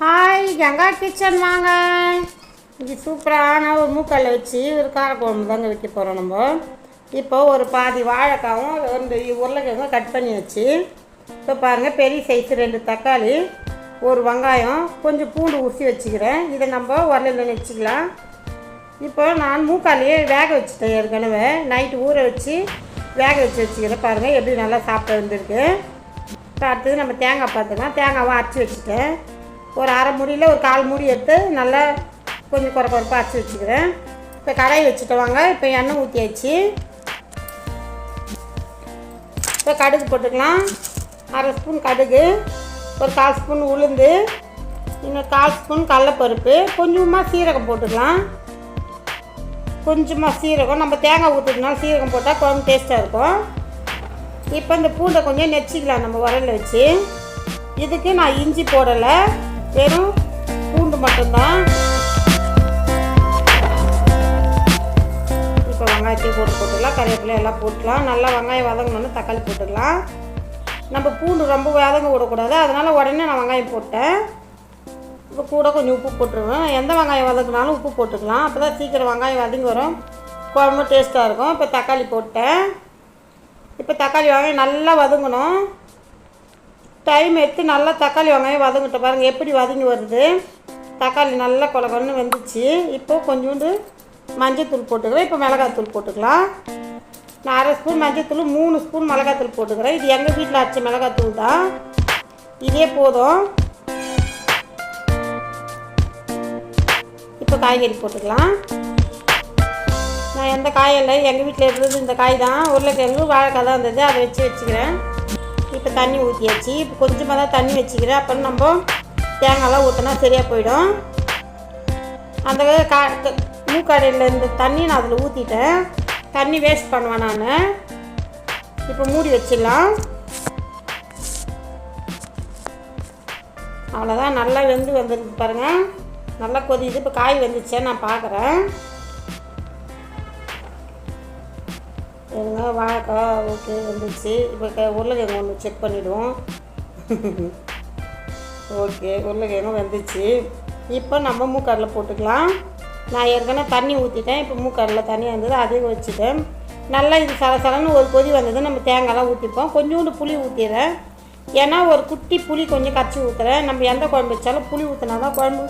Hi Ganga kitchen வாங்க. இது சூப்பரான ஒரு மூக்கல்ல வச்சு ஒரு காரக்குழம்பு தாங்க வைக்க போகிறோம் நம்ம. இப்போ ஒரு பாதி வாழைக்காவும் ரெண்டு உருளைக்கிழங்கும் கட் பண்ணி வச்சு இப்போ பாருங்கள் பெரிய சைஸ் ரெண்டு தக்காளி ஒரு வெங்காயம் கொஞ்சம் பூண்டு ஊசி வச்சுக்கிறேன். இதை நம்ம உரலில் வச்சுக்கலாம் இப்போ நான் மூக்காலையே வேக வச்சுட்டேன் ஏற்கனவே. நைட்டு ஊற வச்சு வேக வச்சு வச்சுக்கிறேன். பாருங்கள் எப்படி நல்லா சாப்பிட்டு வந்திருக்கு. இப்போ அடுத்தது நம்ம தேங்காய் பார்த்துக்கலாம் தேங்காவும் அரைச்சி வச்சுட்டேன். ஒரு அரை மூடியில் ஒரு கால் மூடி எடுத்து நல்லா கொஞ்சம் குறை குறைப்பாக அரைச்சி வச்சுக்கிறேன். இப்போ கடாய் வச்சுட்டு வாங்க. இப்போ எண்ணெய் ஊற்றியாச்சு இப்போ கடுகு போட்டுக்கலாம். அரை ஸ்பூன் கடுகு ஒரு கால் ஸ்பூன் உளுந்து இன்னும் கால் ஸ்பூன் கடலப்பருப்பு. கொஞ்சமாக சீரகம் போட்டுக்கலாம். கொஞ்சமாக சீரகம். நம்ம தேங்காய் ஊற்றுறதுனால சீரகம் போட்டால் குழம்பு டேஸ்ட்டாக இருக்கும். இப்போ இந்த பூண்டை கொஞ்சம் நெச்சிக்கலாம் நம்ம உரலில் வச்சு. இதுக்கு நான் இஞ்சி போடலை. வெறும் பூண்டு மட்டும்தான். இப்போ வெங்காயத்தையும் போட்டு போட்டுக்கலாம் கருவேப்பிலை எல்லாம் போட்டுக்கலாம் நல்லா வெங்காயம் வதங்கணும்னு தக்காளி போட்டுக்கலாம் நம்ம பூண்டு ரொம்ப வதங்க விடக்கூடாது. அதனால் உடனே நான் வெங்காயம் போட்டேன். இப்போ கூட கொஞ்சம் உப்பு போட்டுருவேன். எந்த வெங்காயம் வதக்குனாலும் உப்பு போட்டுக்கலாம். அப்போ தான் சீக்கிரம் வெங்காயம் வதங்கி வரும். குழம்பு டேஸ்ட்டாக இருக்கும். இப்போ தக்காளி போட்டேன். இப்போ தக்காளி வாங்கி நல்லா வதங்கணும். டைம் எடுத்து நல்லா தக்காளி வெங்காயம் வதங்கிட்ட பாருங்கள் எப்படி வதங்கி வருது? தக்காளி நல்லா கொல கொலன்னு வெந்துச்சு. இப்போ கொஞ்சோண்டு மஞ்சத்தூள் போட்டுக்கிறேன். இப்போ மிளகாத்தூள் போட்டுக்கலாம். நான் அரை ஸ்பூன் மஞ்சத்தூள் மூணு ஸ்பூன் மிளகாத்தூள் போட்டுக்கிறேன். இது எங்கள் வீட்டில் அரைச்ச மிளகாத்தூள் தான். இதே போதும். இப்போ காய்கறி போட்டுக்கலாம். நான் எந்த காயும் இல்லை. எங்கள் வீட்டில் இருந்தது இந்த காய் தான். உருளைக்கிழங்கு வாழைக்காய் தான் இருந்தது. அதை வச்சு வச்சுக்கிறேன். தண்ணி ஊற்றியாச்சு இப்போ கொஞ்சமாக தான் தண்ணி வச்சுக்கிறேன். அப்புறம் நம்ம தேங்காய்லாம் ஊற்றினா சரியாக போயிடும். அந்த கா மூக்கடையில் இந்த தண்ணி நான் அதில் ஊற்றிட்டேன் தண்ணி வேஸ்ட் பண்ணுவேன் நான். இப்போ மூடி வச்சிடலாம். அவ்வளோதான் நல்லா வெந்து வந்துருக்கு பாருங்கள் நல்லா கொதிக்குது இப்போ காய் வந்துச்சே நான் பார்க்குறேன் இருங்க வாழைக்காய் ஓகே வந்துச்சு இப்போ க உருளைக்கிழங்கு ஒன்று செக் பண்ணிவிடுவோம் ஓகே உருளைக்கிழங்கு வந்துச்சு இப்போ நம்ம மூக்கடலை போட்டுக்கலாம். நான் ஏற்கனவே தண்ணி ஊற்றிட்டேன் இப்போ மூக்கடலை தண்ணி வந்தது அதையும் வச்சுட்டேன். நல்லா இது சலசலன்னு ஒரு கொதி வந்தது. நம்ம தேங்காய்லாம் ஊற்றிப்போம் கொஞ்சோண்டு புளி ஊற்றிடுறேன் ஏன்னா ஒரு குட்டி புளி கொஞ்சம் கரைச்சி ஊற்றுறேன் நம்ம எந்த குழம்பு வச்சாலும் புளி ஊற்றினா தான் குழம்பு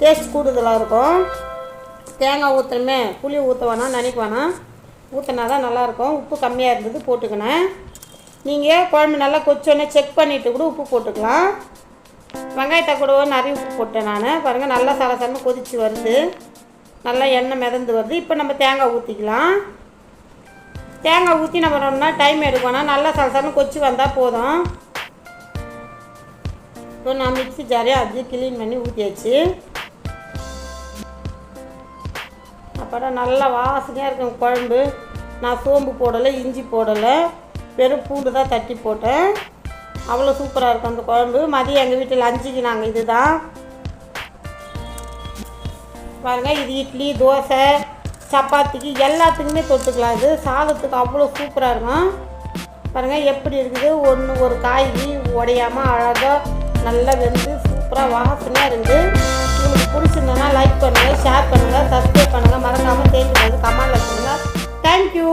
டேஸ்ட் கூடுதலாக இருக்கும். தேங்காய் ஊற்றுறமே புளி ஊற்ற வேணாம் நினைக்க வேணாம். ஊற்றினா தான் நல்லாயிருக்கும். உப்பு கம்மியாக இருந்தது போட்டுக்கினேன். நீங்கள் குழம்பு நல்லா கொச்சோன்னே செக் பண்ணிவிட்டு கூட உப்பு போட்டுக்கலாம். வெங்காயத்தை கூட நிறைய உப்பு போட்டேன் நான். பாருங்கள் நல்லா சலசலன்னு கொதித்து வருது. நல்லா எண்ணெய் மிதந்து வருது. இப்போ நம்ம தேங்காய் ஊற்றிக்கலாம் தேங்காய் ஊற்றி நம்ம ரொம்ப டைம் எடுக்கணும். நல்லா சலசலன்னு கொச்சி வந்தால் போதும். இப்போ நான் மிக்ஸி ஜாரியாக அது கிளீன் பண்ணி ஊற்றியாச்சு படம் நல்லா வாசனையாக இருக்கும் குழம்பு. நான் சோம்பு போடலை இஞ்சி போடலை. வெறும் பூண்டு தான் தட்டி போட்டேன். அவ்வளோ சூப்பராக இருக்கும் அந்த குழம்பு. மதியம் எங்கள் வீட்டில் லஞ்சுக்கு நாங்கள் இது தான் பாருங்கள் இது இட்லி தோசை சப்பாத்திக்கு எல்லாத்துக்குமே தொட்டுக்கலாம் இது. சாதத்துக்கு அவ்வளோ சூப்பராக இருக்கும்? பாருங்கள் எப்படி இருக்குது? ஒன்று ஒரு காய்கறி உடையாமல் அழகாக நல்லா வெந்து சூப்பராக வாசனையாக இருக்குது உங்களுக்கு பிடிச்சிருந்தனா லைக் பண்ணுங்கள் ஷேர் பண்ணுங்கள் சப்ஸ்கிரைப் பண்ணுங்கள் மறக்காமல் தேங்க்யூ கமெண்ட்டில் சொல்லுங்கள் தேங்க்யூ